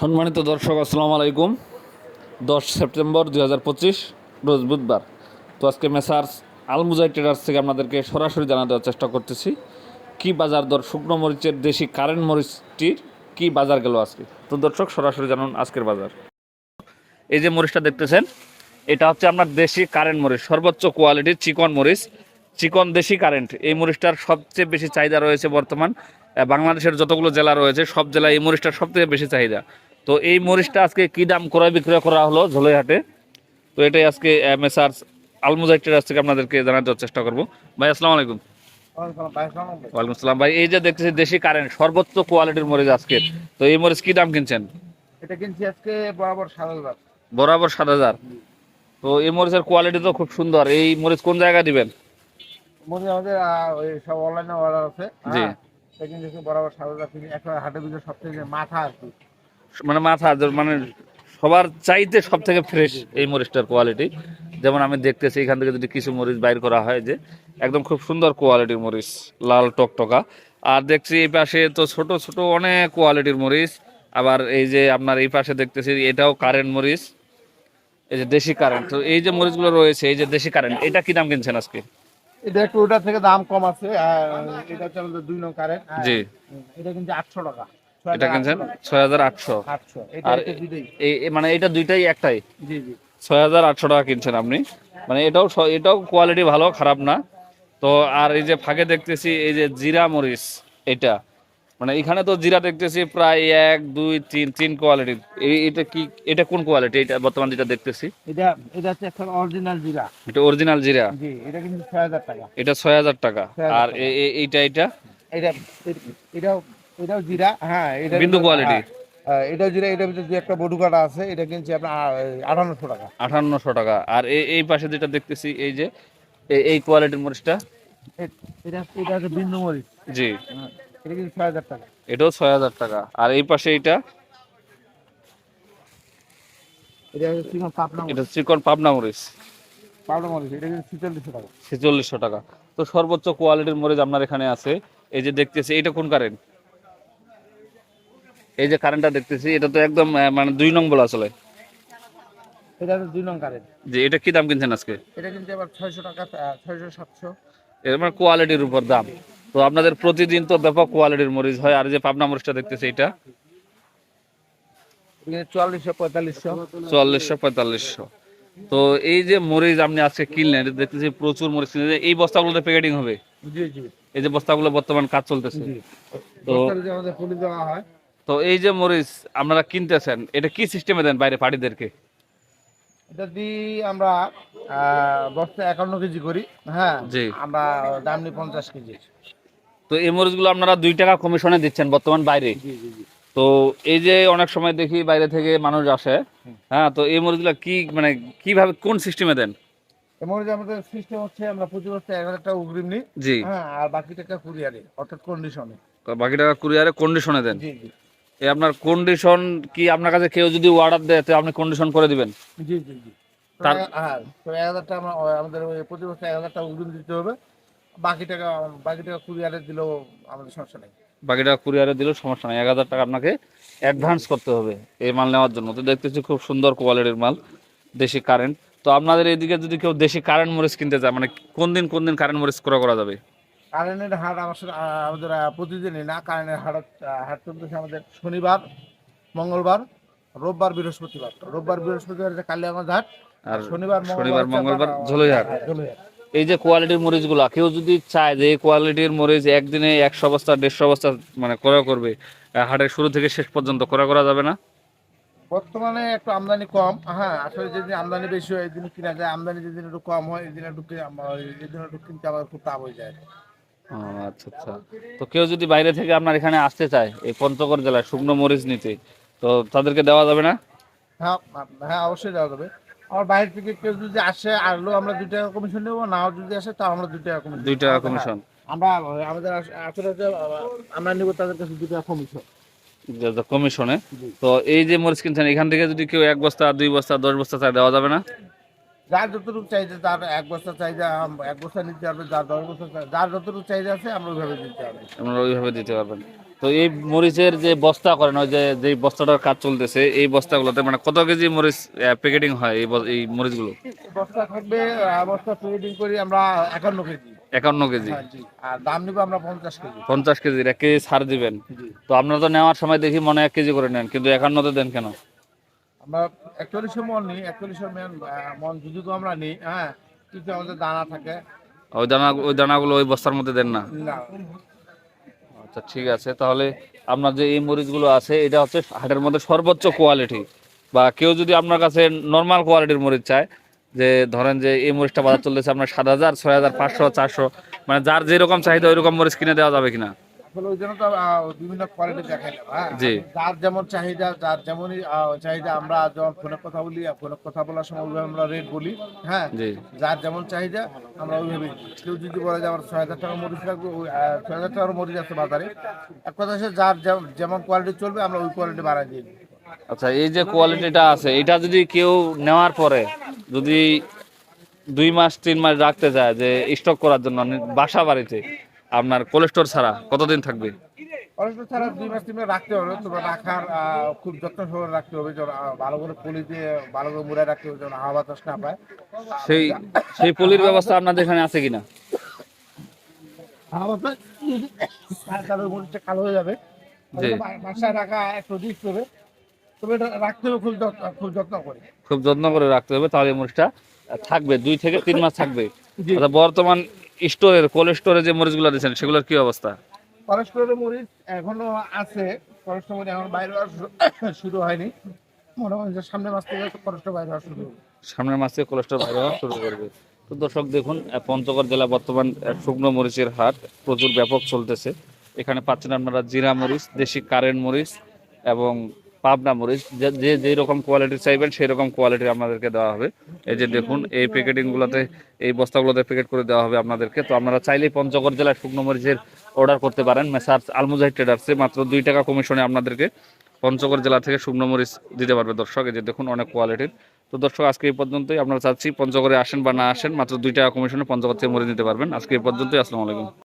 সম্মানিত দর্শক, আসসালামু আলাইকুম। দশ সেপ্টেম্বর দুই হাজার পঁচিশ, রোজ বুধবার। তো আজকে মেসার্স আলমুজাই ট্রেডার্স থেকে আপনাদেরকে সরাসরি জানা দেওয়ার চেষ্টা করতেছি। কি বাজার দর, শুকনো মরিচের দেশি কারেন্ট মরিচটির কি বাজার গেল আজকে? তো দর্শক, সরাসরি জানুন আজকের বাজার। এই যে মরিচটা দেখতেছেন, এটা হচ্ছে আপনার দেশি কারেন্ট মরিচ, সর্বোচ্চ কোয়ালিটির চিকন মরিচ, চিকন দেশি কারেন্ট। এই মরিচটার সবচেয়ে বেশি চাহিদা রয়েছে বর্তমান। বাংলাদেশের যতগুলো জেলা রয়েছে, সব জেলায় এই মরিচটার সবথেকে বেশি চাহিদা। তো এই মরিচটা আজকে কি দাম ক্রয় বিক্রয় করা হলো ঝোলইহাটে? তো এটাই আজকে মেসার্স আলমুজাই ট্রেডার্স থেকে আপনাদেরকে দেওয়ার চেষ্টা করব। ভাই আসসালামু আলাইকুম। ওয়ালাইকুম আসসালাম। ভাই এই যে দেখতেছি দেশি কারেন্ট সর্বোচ্চ কোয়ালিটির মরিচ আজকে। তো এই মরিচ কি দাম কিনছেন? এটা কিনছি আজকে বরাবর সাত হাজার। বরাবর সাত হাজার। তো এই মরিচের কোয়ালিটি তো খুব সুন্দর। এই মরিচ কোন জায়গায় দিবেন? হয় আমাদের ওই সব অনলাইনে অর্ডার আছে। জি। হ্যাঁ, বরাবর সাত হাজার। একটা হাটের ভিতরে সবথেকে মাথা আর কি। মানে মাথা মানে সবার চাইতে সব থেকে ফ্রেশ এই মরিচটার কোয়ালিটি যেমন আমি দেখতেছি এখান থেকে যদি কিছু মরিচ বাইর করা হয় যে একদম খুব সুন্দর কোয়ালিটির মরিচ লাল টকটকা। আর দেখছি এই পাশে তো ছোট ছোট অনেক কোয়ালিটির মরিচ। আবার এই যে আপনার এই পাশে দেখতেছি এটাও কারেন্ট মরিচ। এই যে দেশি কারেন্ট তো এই যে মরিচগুলো রয়েছে এই যে দেশি কারেন্ট এটা কি দাম কিনছেন আজকে? এটা একটু ওটার থেকে দাম কম আছে এটা হচ্ছে আমাদের দুই নং কারেন্ট জি। এটা কিন্তু আটশো টাকা। এটা কিনছেন? ছয় হাজার আটশো। আর মানে এটা দুইটাই একটাই? ছয় হাজার আটশো টাকা কিনছেন আপনি। মানে এটাও এটাও কোয়ালিটি ভালো খারাপ না। তো আর এই যে ফাঁকে দেখতেছি এই যে জিরা মরিচ এটা। মানে এখানে তো জিরা দেখতেছি প্রায় এক দুই তিন তিন কোয়ালিটির এই এটা কি এটা কোন কোয়ালিটি এটা বর্তমান যেটা দেখতেছি। এটা এটা হচ্ছে একটা অরিজিনাল জিরা। এটা অরিজিনাল জিরা। জি এটা কিন্তু ছয় হাজার টাকা। এটা টাকা। আর এইটা? এটা এটা এটাও এটাও জিরা হ্যাঁ এটা বিন্দু quality। এটা জিরা এটার ভিতরে যে একটা বডু কাটা আছে এটা কিনছি আপনার আঠান্নশো টাকা। আঠান্নশো টাকা। আর এই এই পাশে যেটা দেখতেছি এই যে এই- কোয়ালিটির মরিচটা? এটা এটা বিন্দু মরিচ। জি। হ্যাঁ, এটা কিন্তু ছয় হাজার টাকা। এটাও ছয় হাজার টাকা। আর এই পাশে এইটা? এটা চিকন পাবনা মরিচ। এটা পাবনা মরিচ। এটা কিন্তু ছিচল্লিশশো টাকা। ছেচল্লিশশো টাকা। তো সর্বোচ্চ কোয়ালিটির মরিচ আপনার এখানে আছে। এই যে দেখতেছি এটা কোন কারেন্ট এই যে কারেন্টটা দেখতেছি এটা তো একদম মানে দুই নং বলা চলে। এটা হচ্ছে দুই নং কারেন্ট যে এটা কি দাম কিনছেন আজকে? এটা কিন্তু আবার ছয়শো টাকা ছয়শো সাতশো। এর মানে কোয়ালিটির উপর দাম। তো আপনাদের প্রতিদিন তো ব্যাপক কোয়ালিটির মরিচ হয় আর যে পাবনা মরিচটা দেখতেছি এটা। চুয়াল্লিশশো পঁয়তাল্লিশশো। চুয়াল্লিশশো পঁয়তাল্লিশশো। তো এই যে মরিচ আপনি আজকে কিনলেন দেখতেছি প্রচুর মরিচ কিনলেন। এই বস্তাগুলোতে প্যাকেটিং হবে? জি জি। এই যে বস্তাগুলো বর্তমান কাজ চলতেছে। তো আমাদের দেওয়া হয় তো এই যে মরিচ আপনারা কিনতেছেন এটা কি সিস্টেমে দেন বাইরে পার্টিদেরকে এটা দিয়ে আমরা বস্তা একান্ন কেজি করি হ্যাঁ? জি। আমরা দাম নিই পঞ্চাশ কেজি। তো এই মরিচগুলো আপনারা দুই টাকা কমিশনে দিচ্ছেন বর্তমান বাইরে? তো এই যে অনেক সময় দেখি বাইরে থেকে মানুষ আসে হ্যাঁ তো এই মরিচগুলো কি মানে কীভাবে কোন সিস্টেমে দেন? এমন যে আমাদের সিস্টেম হচ্ছে আমরা প্রতি বছর এক হাজার টাকা অগ্রিম নিই জি। হ্যাঁ আর বাকি টাকা কুরিয়ারে অর্থাৎ কন্ডিশনে বাকি টাকা কুরিয়ারে কন্ডিশনে দেন? জি জি। আপনার কন্ডিশন কি আপনার কাছে কেউ যদি অর্ডার দেয় তো আপনি কন্ডিশন করে দিবেন? জি জি জি। তার- হ্যাঁ এক আমাদের প্রতি বছর এক হাজার টাকা অগ্রিম দিতে হবে। বাকি টাকা বাকি টাকা কুরিয়ারে দিলেও আমাদের সমস্যা নেই। বাকি টাকা কুরিয়ারে দিলেও সমস্যা নেই। এক হাজার টাকা আপনাকে অ্যাডভান্স করতে হবে এই মাল নেওয়ার জন্য। তো দেখতেছি খুব সুন্দর কোয়ালিটির মাল দেশি কারেন্ট তো আপনাদের এইদিকে যদি কেউ দেশি কারেন্ট মরিচ কিনতে চায় মানে কোন দিন কোন দিন কারেন্ট মরিচ ক্রয় করা যাবে? কারেন্টের হাট আমার আমাদের প্রতিদিনই না কারেন্টের হাট হাট চলতেছে আমাদের শনিবার মঙ্গলবার রোববার বৃহস্পতিবার। রোববার বৃহস্পতিবার যে কালিয়াগঞ্জ হাট আর শনিবার শনিবার মঙ্গলবার ঝোলইহাট। হ্যাঁ, এই যে কোয়ালিটির মরিচগুলো কেউ যদি চায় যে এই কোয়ালিটির মরিচ একদিনে একশো বস্তা দেড়শো বস্তা মানে ক্রয় করবে হাটের শুরু থেকে শেষ পর্যন্ত ক্রয় করা যাবে না? বর্তমানে একটু আমদানি কম। হ্যাঁ আসলে যেদিন আমদানি বেশি হয় এদিন কিনা যায় আমদানি যেদিন একটু কম হয় এদিন একটু এদিন একটু কিনতে আমার খুব টাপ হয়ে যায়। আচ্ছা আচ্ছা। তো কেউ যদি বাইরে থেকে আপনার এখানে আসতে চায় এই পঞ্চগড় জেলায় শুকনো মরিচ নিতে তো তাদেরকে দেওয়া যাবে না? হ্যাঁ হ্যাঁ অবশ্যই দেওয়া যাবে। আমার বাইরে থেকে কেউ যদি আসে আসলেও আমরা দুই টাকা কমিশন নেব নাও যদি আসে তাও আমরা দুই টাকা কমিশন দুই টাকা কমিশন আমরা আমাদের আসলে আমরা নিব তাদের কাছে দুই টাকা কমিশন কমিশনে তো এই যে মরিচ কিনছেন এখান থেকে যদি কেউ এক বস্তা দুই বস্তা দশ বস্তা চায় দেওয়া যাবে না? যার যতটুকু চাহিদা তার এক বস্তা চাহিদা এক বস্তা নিতে হবে যার দশ বস্তা চাই- যার যতটুকু চাহিদা আছে আমরা ওইভাবে দিতে হবে। আপনারা ওইভাবে দিতে পারবেন। তো এই মরিচের যে বস্তা করেন ওই যে যে বস্তাটার কাজ চলতেছে এই বস্তাগুলোতে মানে কত কেজি মরিচ প্যাকেটিং হয় এই এই মরিচগুলো? বস্তা থাকবে বস্তা প্যাকেটিং করি আমরা একান্ন কেজি। একান্ন কেজি। হ্যাঁ, আর দাম নিবো আমরা পঞ্চাশ কেজি। পঞ্চাশ কেজির এক কেজি ছাড় দিবেন। তো আপনারা তো নেওয়ার সময় দেখি মনে এক কেজি করে নেন কিন্তু একান্নতে দেন কেন? আমরা একচল্লিশশো মন নিই একচল্লিশশো মন মন যদি তো আমরা নিই হ্যাঁ কিছু আমাদের দানা থাকে। ওই দানা ওই দানাগুলো ওই বস্তার মধ্যে দেন না? আচ্ছা ঠিক আছে তাহলে আপনার যে এই মরিচগুলো আছে এটা হচ্ছে হাটের মধ্যে সর্বোচ্চ কোয়ালিটি বা কেউ যদি আপনার কাছে নর্মাল কোয়ালিটির মরিচ চায় যে ধরেন যে এই মরিচটা বাজার চলতেছে আপনার সাত হাজার ছয় হাজার পাঁচশো চারশো মানে যার যেরকম চাহিদা ওই রকম মরিচ কিনে দেওয়া যাবে কিনা? ওই জন্য তো বিভিন্ন কোয়ালিটি হ্যাঁ জি। যার যেমন চাহিদা যার যেমনই চাহিদা আমরা যখন ফোনে কথা বলি ফোনে কথা বলার সময় ওইভাবে আমরা রেট বলি হ্যাঁ যার যেমন চাহিদা আমরা ওইভাবে। কেউ যদি বলে যে আমার ছয় হাজার টাকা মরিচ লাগবে ওই ছয় হাজার টাকার মরিচ আছে বাজারে এক কথা হচ্ছে যার যেমন- যেমন কোয়ালিটি চলবে আমরা ওই কোয়ালিটি বাড়াই দিই আচ্ছা এই যে কোয়ালিটিটা আছে এটা যদি কেউ নেওয়ার পরে যদি দুই মাস তিন মাস রাখতে চায় যে স্টক করার জন্য বাসা বাড়িতে আপনার কোলেস্টোর ছাড়া কতদিন থাকবে? অনেক ছাড়া দুই মাস তিন রাখতে হবে। তবে রাখার খুব যত্ন সহকারে রাখতে হবে। যেন ভালো করে পলি দিয়ে ভালো করে মুড়ে রাখতে হবে যেন হাওয়া বাতাস না পায়। সেই সেই পলির ব্যবস্থা আপনাদের এখানে আছে কিনা? হাওয়া বাতাস? কালো হয়ে যাবে। বাসায় রাখা একটু রিস্ক হবে। তবে এটা রাখতে হবে খুব যত্ন খুব যত্ন করে। খুব যত্ন করে রাখতে হবে তাহলে মরিচটা থাকবে দুই থেকে তিন মাস থাকবে। আচ্ছা বর্তমান স্টোরের কোল্ড স্টোরে যে মরিচগুলো দিচ্ছেন সেগুলোর কি অবস্থা? ফরেস্টের মরিচ এখনও আছে ফরেস্টের মরিচ এখন বাইরে শুরু- হয়নি। মনে হয় যে সামনের মাস থেকে ফরেস্টের বাইরে হওয়া শুরু সামনের মাসে কোলেস্ট্রল বাইরে হওয়া শুরু করবে। তো দর্শক দেখুন পঞ্চগড় জেলা বর্তমান শুকনো মরিচের হাট প্রচুর ব্যাপক চলতেছে। এখানে পাচ্ছেন আপনারা জিরা মরিচ দেশি কারেন্ট মরিচ এবং পাবনা মরিচ, যে যে রকম কোয়ালিটি চাইবেন সেই রকম কোয়ালিটি আপনাদেরকে দেওয়া হবে। এই যে দেখুন, এই প্যাকেটিং প্যাকেটিংগুলোতে এই বস্তাগুলোতে প্যাকেট করে দেওয়া হবে আপনাদেরকে। তো আপনারা চাইলেই পঞ্চগড় জেলায় শুকনো মরিচের অর্ডার করতে পারেন। মেসার্স আলমুজাহিদ ট্রেডার্সে মাত্র দুই টাকা কমিশনে আপনাদেরকে পঞ্চগড় জেলা থেকে শুকনো মরিচ দিতে পারবে দর্শক। এই যে দেখুন, অনেক কোয়ালিটির তো দর্শক, আজকে এই পর্যন্তই। আপনারা চাচ্ছি পঞ্চগড়ে আসেন বা না আসেন, মাত্র দুই টাকা কমিশনে পঞ্চগড় থেকে মরিচ নিতে পারবেন। আজকে এই পর্যন্তই। আসসালামু আলাইকুম।